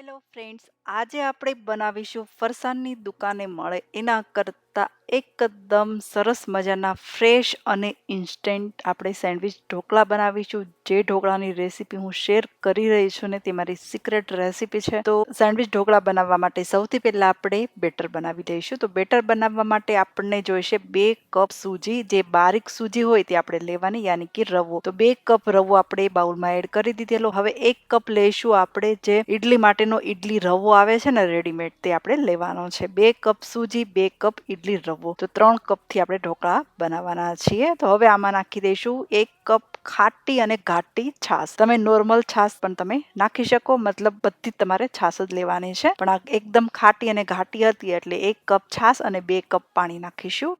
Hello friends આજે આપણે બનાવીશું ફરસાણની દુકાને મળે. એના કરતાં એકદમ સરસ મજાના ફ્રેશ અને ઇન્સ્ટન્ટ આપણે સેન્ડવિચ ઢોકળા બનાવીશું. જે ઢોકળાની રેસીપી હું શેર કરી રહી છું ને તે મારી સિક્રેટ રેસીપી છે. તો સેન્ડવિચ ઢોકળા બનાવવા માટે સૌથી પહેલાં આપણે બેટર બનાવી દઈશું. તો બેટર બનાવવા માટે આપણને જોઈશે બે કપ સૂજી. જે બારીક સૂજી હોય તે આપણે લેવાની, યાની કે રવો. તો બે કપ રવો આપણે બાઉલમાં એડ કરી દીધેલો. હવે એક કપ લઈશું આપણે જે ઈડલી માટેનો ઈડલી રવો આવે છે ને, રેડીમેડ, તે આપણે લેવાનો છે. બે કપ સૂજી, બે કપ ઈડલી રવો? તો ત્રણ કપથી આપણે ઢોકળા બનાવવાના છીએ. તો હવે આમાં નાખી દઈશું એક કપ ખાટી અને ઘાટી છાશ. તમે નોર્મલ છાશ પણ તમે નાખી શકો. મતલબ બધી તમારે છાશ જ લેવાની છે. પણ આ એકદમ ખાટી અને ઘાટી હતી એટલે એક કપ છાશ અને બે કપ પાણી નાખીશું.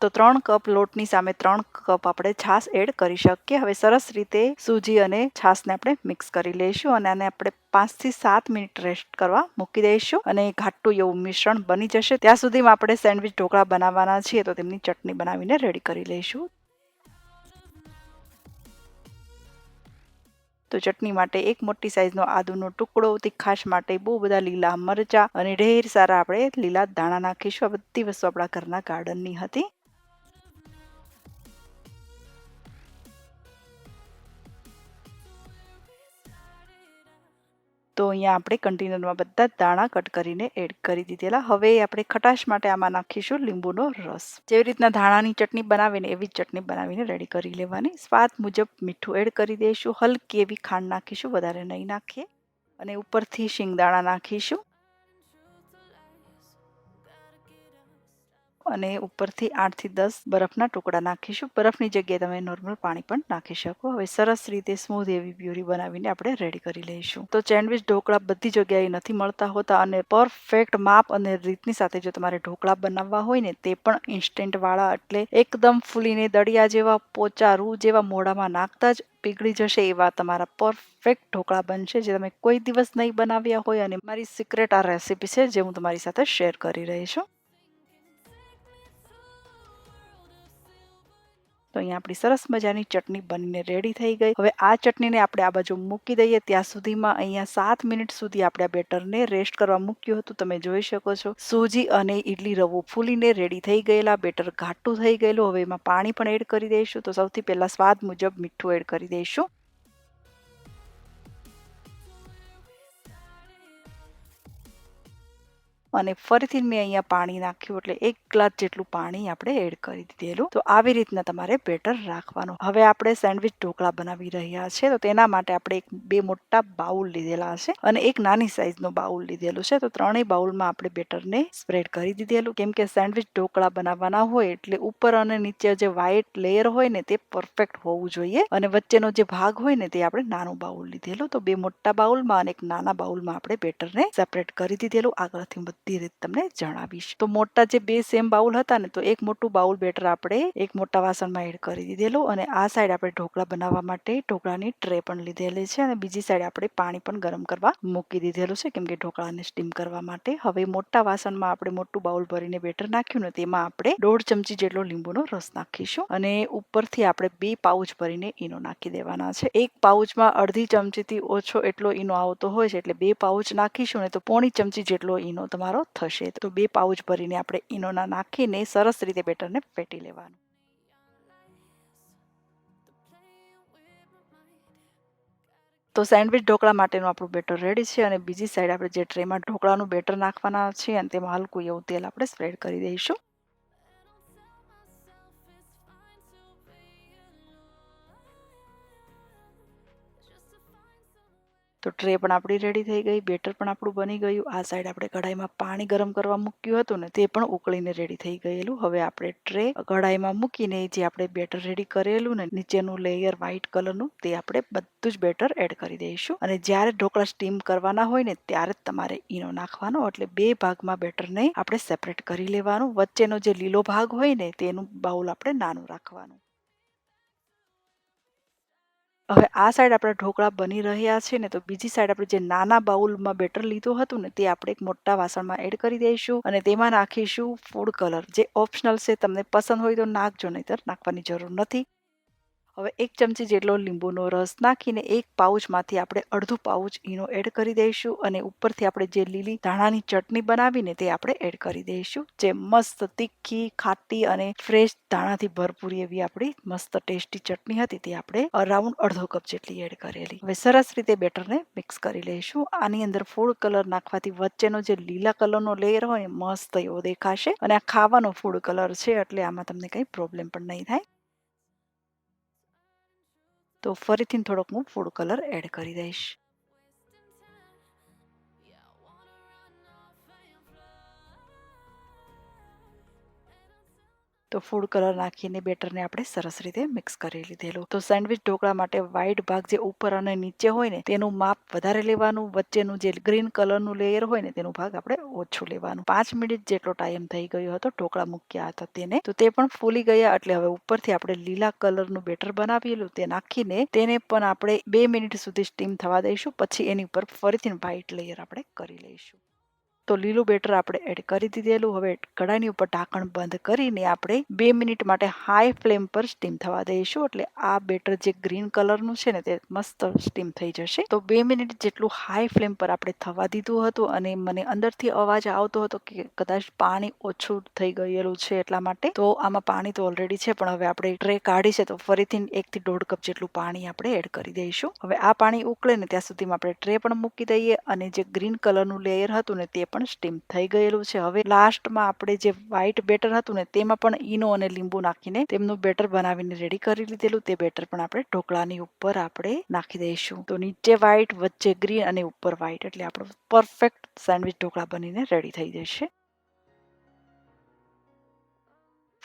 તો ત્રણ કપ લોટની સામે ત્રણ કપ આપણે છાશ એડ કરી શકીએ. હવે સરસ રીતે સૂજી અને છાશને આપણે મિક્સ કરી લઈશું અને આને આપણે પાંચથી સાત મિનિટ રેસ્ટ કરવા મૂકી દઈશું અને ઘાટું એવું મિશ્રણ બની જશે. ત્યાં સુધીમાં આપણે સેન્ડવિચ ઢોકળા બનાવવાના છીએ તો તેમની ચટણી બનાવીને રેડી કરી લઈશું. તો ચટણી માટે એક મોટી સાઈઝનો આદુનો ટુકડો, તીખાશ માટે બહુ બધા લીલા મરચા અને ઢેર સારા આપણે લીલા દાણા નાખીશું. આ બધી વસ્તુ આપણા ઘરના ગાર્ડનની હતી. તો અહીંયા આપણે કન્ટેનરમાં બધા દાણા કટ કરીને એડ કરી દીધેલા. હવે આપણે ખટાશ માટે આમાં નાખીશું લીંબુનો રસ. જેવી રીતના ધાણાની ચટણી બનાવીને એવી ચટણી બનાવીને રેડી કરી લેવાની. સ્વાદ મુજબ મીઠું એડ કરી દઈશું. હલકી એવી ખાંડ નાખીશું. વધારે નહીં નાખીએ. અને ઉપરથી શિંગદાણા નાખીશું. અને ઉપરથી આઠથી દસ બરફના ટુકડા નાખીશું. બરફની જગ્યાએ તમે નોર્મલ પાણી પણ નાખી શકો. હવે સરસ રીતે સ્મૂધ એવી પ્યુરી બનાવીને આપણે રેડી કરી લઈશું. તો સેન્ડવિચ ઢોકળા બધી જગ્યાએ નથી મળતા હોતા અને પરફેક્ટ માપ અને રીતની સાથે જો તમારે ઢોકળા બનાવવા હોય ને તે પણ ઇન્સ્ટન્ટ વાળા એટલે એકદમ ફૂલીને દળિયા જેવા પોચા રૂ જેવા મોઢામાં નાખતા જ પીગળી જશે એવા તમારા પરફેક્ટ ઢોકળા બનશે જે તમે કોઈ દિવસ નહીં બનાવ્યા હોય અને મારી સિક્રેટ આ રેસીપી છે જે હું તમારી સાથે શેર કરી રહી છું. તો અહીંયા આપણી સરસ મજાની ચટણી બનીને રેડી થઈ ગઈ. હવે આ ચટણીને આપણે આ બાજુ મૂકી દઈએ. ત્યાં સુધીમાં અહીંયા સાત મિનિટ સુધી આપણે આ બેટરને રેસ્ટ કરવા મૂક્યું હતું. તમે જોઈ શકો છો. સૂજી અને ઈડલી રવો ફૂલીને રેડી થઈ ગયેલા. બેટર ઘાટું થઈ ગયેલું. હવે એમાં પાણી પણ એડ કરી દઈશું. તો સૌથી પહેલાં સ્વાદ મુજબ મીઠું એડ કરી દઈશું. અને ફરીથી મેં અહીંયા પાણી નાખ્યું એટલે એક ગ્લાસ જેટલું પાણી આપણે એડ કરી દીધેલું. તો આવી રીતના તમારે બેટર રાખવાનું. હવે આપણે સેન્ડવિચ ઢોકળા બનાવી રહ્યા છે, તો તેના માટે આપણે એક બે મોટા બાઉલ લીધેલા છે અને એક નાની સાઈઝનો બાઉલ લીધેલું છે. તો ત્રણેય બાઉલમાં આપણે બેટરને સ્પ્રેડ કરી દીધેલું. કેમ કે સેન્ડવિચ ઢોકળા બનાવવાના હોય એટલે ઉપર અને નીચે જે વ્હાઈટ લેયર હોય ને તે પરફેક્ટ હોવું જોઈએ અને વચ્ચેનો જે ભાગ હોય ને તે આપણે નાનું બાઉલ લીધેલું. તો બે મોટા બાઉલમાં અને એક નાના બાઉલમાં આપણે બેટરને સેપરેટ કરી દીધેલું. આગળથી બધી રીતે તમને જણાવીશ. તો મોટા જે બે સેમ બાઉલ હતા ને, તો એક મોટું બાઉલ બેટર આપણે એક મોટા વાસણમાં એડ કરી દીધેલું અને આ સાઈડ આપણે ઢોકળા બનાવવા માટે ઢોકળાની ટ્રે પણ લીધેલી છે અને બીજી સાઈડ આપણે પાણી પણ ગરમ કરવા મૂકી દીધેલું છે, કેમ કે ઢોકળાને સ્ટીમ કરવા માટે. હવે મોટા વાસણમાં આપણે મોટું બાઉલ ભરીને બેટર નાખ્યું ને, તેમાં આપણે દોઢ ચમચી જેટલો લીંબુનો રસ નાખીશું અને ઉપરથી આપણે બે પાઉચ ભરીને ઈનો નાખી દેવાના છે. એક પાઉચમાં અડધી ચમચીથી ઓછો એટલો ઈનો આવતો હોય છે, એટલે બે પાઉચ નાખીશું ને, તો પોણી ચમચી જેટલો ઈનો તમારો થશે. તો બે પાઉચ ભરીને આપણે ઈનોના નાખીને સરસ રીતે બેટરને ફેટી લેવાનું. તો સેન્ડવિચ ઢોકળા માટેનું આપણું બેટર રેડી છે અને બીજી સાઈડ આપણે જે ટ્રેમાં ઢોકળાનું બેટર નાખવાના છે અને તેમાં હલકું એવું તેલ આપણે સ્પ્રેડ કરી દઈશું. તો ટ્રે પણ આપણી રેડી થઈ ગઈ બેટર પણ આપણું બની ગયું. આ સાઈડ આપણે કઢાઈમાં પાણી ગરમ કરવા મૂક્યું હતું ને, તે પણ ઉકળીને રેડી થઈ ગયેલું. હવે આપણે ટ્રે કઢાઈમાં મૂકીને જે આપણે બેટર રેડી કરેલું ને, નીચેનું લેયર વ્હાઈટ કલરનું તે આપણે બધું જ બેટર એડ કરી દઈશું. અને જ્યારે ઢોકળા સ્ટીમ કરવાના હોય ને, ત્યારે જ તમારે ઈનો નાખવાનો. એટલે બે ભાગમાં બેટરને આપણે સેપરેટ કરી લેવાનું. વચ્ચેનો જે લીલો ભાગ હોય ને, તેનું બાઉલ આપણે નાનું રાખવાનું. હવે આ સાઈડ આપણા ઢોકળા બની રહ્યા છે ને તો બીજી સાઈડ આપણે જે નાના બાઉલમાં બેટર લીધું હતું ને તે આપણે એક મોટા વાસણમાં એડ કરી દઈશું અને તેમાં નાખીશું ફૂડ કલર જે ઓપ્શનલ છે, તમને પસંદ હોય તો નાખજો, નહીતર નાખવાની જરૂર નથી. હવે એક ચમચી જેટલો લીંબુનો રસ નાખીને એક પાઉચમાંથી આપણે અડધું પાઉચ ઈનો એડ કરી દઈશું અને ઉપરથી આપણે જે લીલી ધાણાની ચટણી બનાવીને તે આપણે એડ કરી દઈશું. જે મસ્ત તીખી, ખાટી અને ફ્રેશ ધાણાથી ભરપૂર એવી આપણી મસ્ત ટેસ્ટી ચટણી હતી તે આપણે અરાઉન્ડ અડધો કપ જેટલી એડ કરેલી. હવે સરસ રીતે બેટરને મિક્સ કરી લઈશું. આની અંદર ફૂડ કલર નાખવાથી વચ્ચેનો જે લીલા કલરનો લેયર હોય મસ્ત એવો દેખાશે અને આ ખાવાનો ફૂડ કલર છે એટલે આમાં તમને કંઈ પ્રોબ્લેમ પણ નહીં થાય. તો ફરીથી થોડોક હું ફૂડ કલર એડ કરી દઈશ. તો ફૂડ કલર નાખીને બેટરને આપણે સરસ રીતે મિક્સ કરી લીધેલું. તો સેન્ડવિચ ઢોકળા માટે વ્હાઈટ ભાગ જે ઉપર અને નીચે હોય ને, તેનું માપ વધારે લેવાનું, વચ્ચેનું જે ગ્રીન કલરનું લેયર હોય ને, તેનું ભાગ આપણે ઓછું લેવાનું. પાંચ મિનિટ જેટલો ટાઈમ થઈ ગયો હતો, ઢોકળા મૂક્યા હતા તેને. તો તે પણ ફૂલી ગયા, એટલે હવે ઉપરથી આપણે લીલા કલરનું બેટર બનાવેલું, તે નાખીને તેને પણ આપણે બે મિનિટ સુધી સ્ટીમ થવા દઈશું, પછી એની ઉપર ફરીથી વ્હાઈટ લેયર આપણે કરી લઈશું. તો લીલું બેટર આપણે એડ કરી દીધેલું. હવે કડાઈની ઉપર ઢાંકણ બંધ કરીને આપણે બે મિનિટ માટે હાઈ ફ્લેમ પર સ્ટીમ થવા દઈશું. એટલે આ બેટર જે ગ્રીન કલરનું છે ને તે મસ્ત સ્ટીમ થઈ જશે. તો બે મિનિટ જેટલું હાઈ ફ્લેમ પર આપણે થવા દીધું હતું અને મને અંદરથી અવાજ આવતો હતો કે કદાચ પાણી ઓછું થઈ ગયેલું છે એટલા માટે. તો આમાં પાણી તો ઓલરેડી છે, પણ હવે આપણે ટ્રે કાઢી છે તો ફરીથી એકથી દોઢ કપ જેટલું પાણી આપણે એડ કરી દઈશું. હવે આ પાણી ઉકળે ને ત્યાં સુધીમાં આપણે ટ્રે પણ મૂકી દઈએ અને જે ગ્રીન કલરનું લેયર હતું ને તે પણ સ્ટીમ થઈ ગયેલું છે. હવે લાસ્ટમાં આપણે જે વ્હાઈટ બેટર હતું ને, તેમાં પણ ઈનો અને લીંબુ નાખીને તેમનું બેટર બનાવીને રેડી કરી લીધેલું. તે બેટર પણ આપણે ઢોકળાની ઉપર આપણે નાખી દઈશું. તો નીચે વ્હાઈટ વચ્ચે ગ્રીન અને ઉપર વ્હાઈટ એટલે આપણો પરફેક્ટ સેન્ડવિચ ઢોકળા બનીને રેડી થઈ જશે.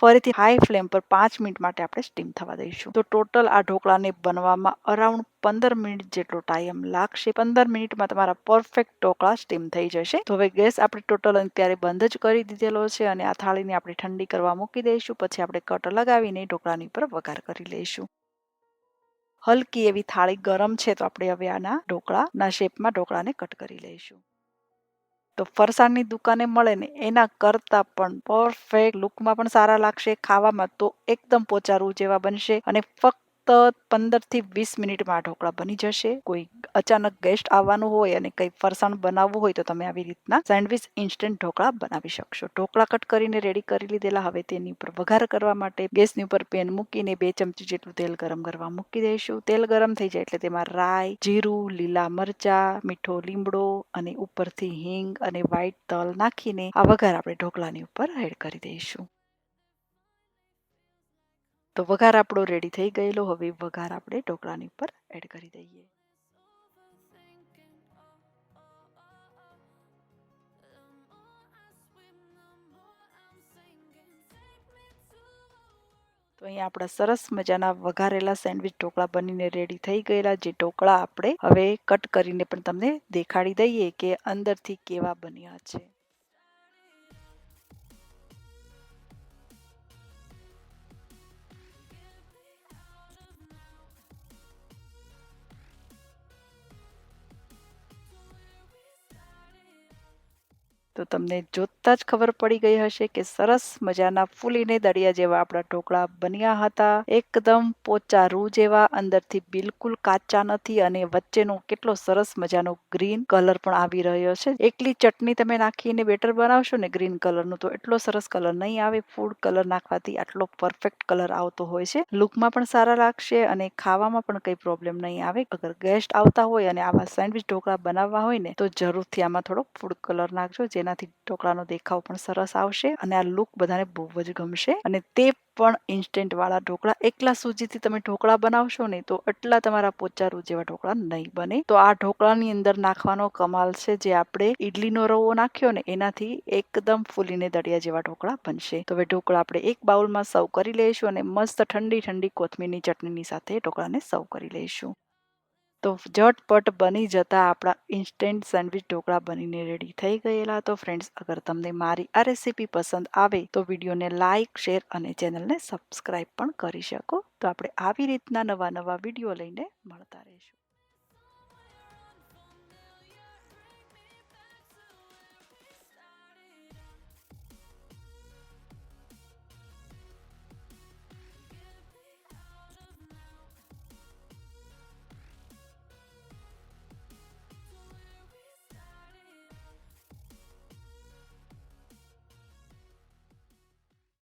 ફરીથી હાઈ ફ્લેમ પર પાંચ મિનિટ માટે આપણે સ્ટીમ થવા દઈશું. તો ટોટલ આ ઢોકળાને બનવામાં અરાઉન્ડ પંદર મિનિટ જેટલો ટાઈમ લાગશે. પંદર મિનિટમાં તમારા પરફેક્ટ ઢોકળા સ્ટીમ થઈ જશે. તો હવે ગેસ આપણે ટોટલ અત્યારે બંધ જ કરી દીધેલો છે અને આ થાળીને આપણે ઠંડી કરવા મૂકી દઈશું. પછી આપણે કટ લગાવીને ઢોકળાની પર વઘાર કરી લઈશું. હલકી એવી થાળી ગરમ છે તો આપણે હવે આના ઢોકળાના શેપમાં ઢોકળાને કટ કરી લઈશું. તો ફરસાણની દુકાને મળે ને એના કરતાં પણ પરફેક્ટ લુકમાં પણ સારા લાગશે ખાવામાં તો એકદમ પોચારું જેવા બનશે અને ફક્ત પંદરથી વીસ મિનિટમાં ઢોકળા બની જશે. કોઈ અચાનક ગેસ્ટ આવવાનું હોય અને કંઈ ફરસાણ બનાવવું હોય તો તમે આવી રીતના સેન્ડવિચ ઇન્સ્ટન્ટ ઢોકળા બનાવી શકશો. ઢોકળા કટ કરીને રેડી કરી લીધેલા. હવે તેની ઉપર વઘાર કરવા માટે ગેસની ઉપર પેન મૂકીને બે ચમચી જેટલું તેલ ગરમ કરવા મૂકી દઈશું. તેલ ગરમ થઈ જાય એટલે તેમાં રાઈ, જીરું, લીલા મરચા, મીઠો લીમડો અને ઉપરથી હિંગ અને વ્હાઈટ તલ નાખીને આ વઘાર આપણે ઢોકળાની ઉપર એડ કરી દઈશું. તો વઘાર આપણો રેડી થઈ ગયેલો. હવે વઘાર આપણે ઢોકળાની ઉપર એડ કરી દઈએ. તો અહીંયા આપણા સરસ મજાના વઘારેલા સેન્ડવિચ ઢોકળા બનીને રેડી થઈ ગયેલા, જે ઢોકળા આપણે હવે કટ કરીને પણ તમને દેખાડી દઈએ કે અંદરથી કેવા બન્યા છે. તો તમને જોતા જ ખબર પડી ગઈ હશે કે સરસ મજાના ફૂલીને દળિયા જેવા આપણા ઢોકળા બન્યા હતા. એકદમ પોચા રૂ જેવા, અંદરથી બિલકુલ કાચા નથી અને વચ્ચેનો કેટલો સરસ મજાનો ગ્રીન કલર પણ આવી રહ્યો છે. એકલી ચટણી તમે નાખીને બેટર બનાવશો ને ગ્રીન કલરનું, તો એટલો સરસ કલર નહીં આવે. ફૂડ કલર નાખવાથી આટલો પરફેક્ટ કલર આવતો હોય છે. લુકમાં પણ સારા લાગશે અને ખાવામાં પણ કંઈ પ્રોબ્લેમ નહીં આવે. અગર ગેસ્ટ આવતા હોય અને આવા સેન્ડવિચ ઢોકળા બનાવવા હોય ને, તો જરૂરથી આમાં થોડો ફૂડ કલર નાખજો જેના તેનાથી ઢોકળાનો દેખાવ પણ સરસ આવશે અને આ લુક બધાને બહુ જ ગમશે. અને તે પણ ઇન્સ્ટન્ટ વાળા ઢોકળા. એકલા સૂજીથી તમે ઢોકળા બનાવશો ને તો એટલા તમારા પોચારું જેવા ઢોકળા નહીં બને. તો આ ઢોકળાની અંદર નાખવાનો કમાલ છે જે આપણે ઈડલીનો રવો નાખ્યો ને એનાથી એકદમ ફૂલીને દળિયા જેવા ઢોકળા બનશે. તો હવે ઢોકળા આપણે એક બાઉલમાં સર્વ કરી લઈશું અને મસ્ત ઠંડી ઠંડી કોથમીરની ચટણીની સાથે ઢોકળાને સર્વ કરી લઈશું. તો ઝટપટ બની જતા આપણા ઇન્સ્ટન્ટ સેન્ડવિચ ઢોકળા બનીને રેડી થઈ ગયેલા. તો ફ્રેન્ડ્સ અગર તમને મારી આ રેસીપી પસંદ આવે, તો વિડીયોને લાઇક શેર અને ચેનલને સબસ્ક્રાઇબ પણ કરી શકો. તો આપણે આવી રીતના નવા નવા વીડિયો લઈને મળતા રહીશું.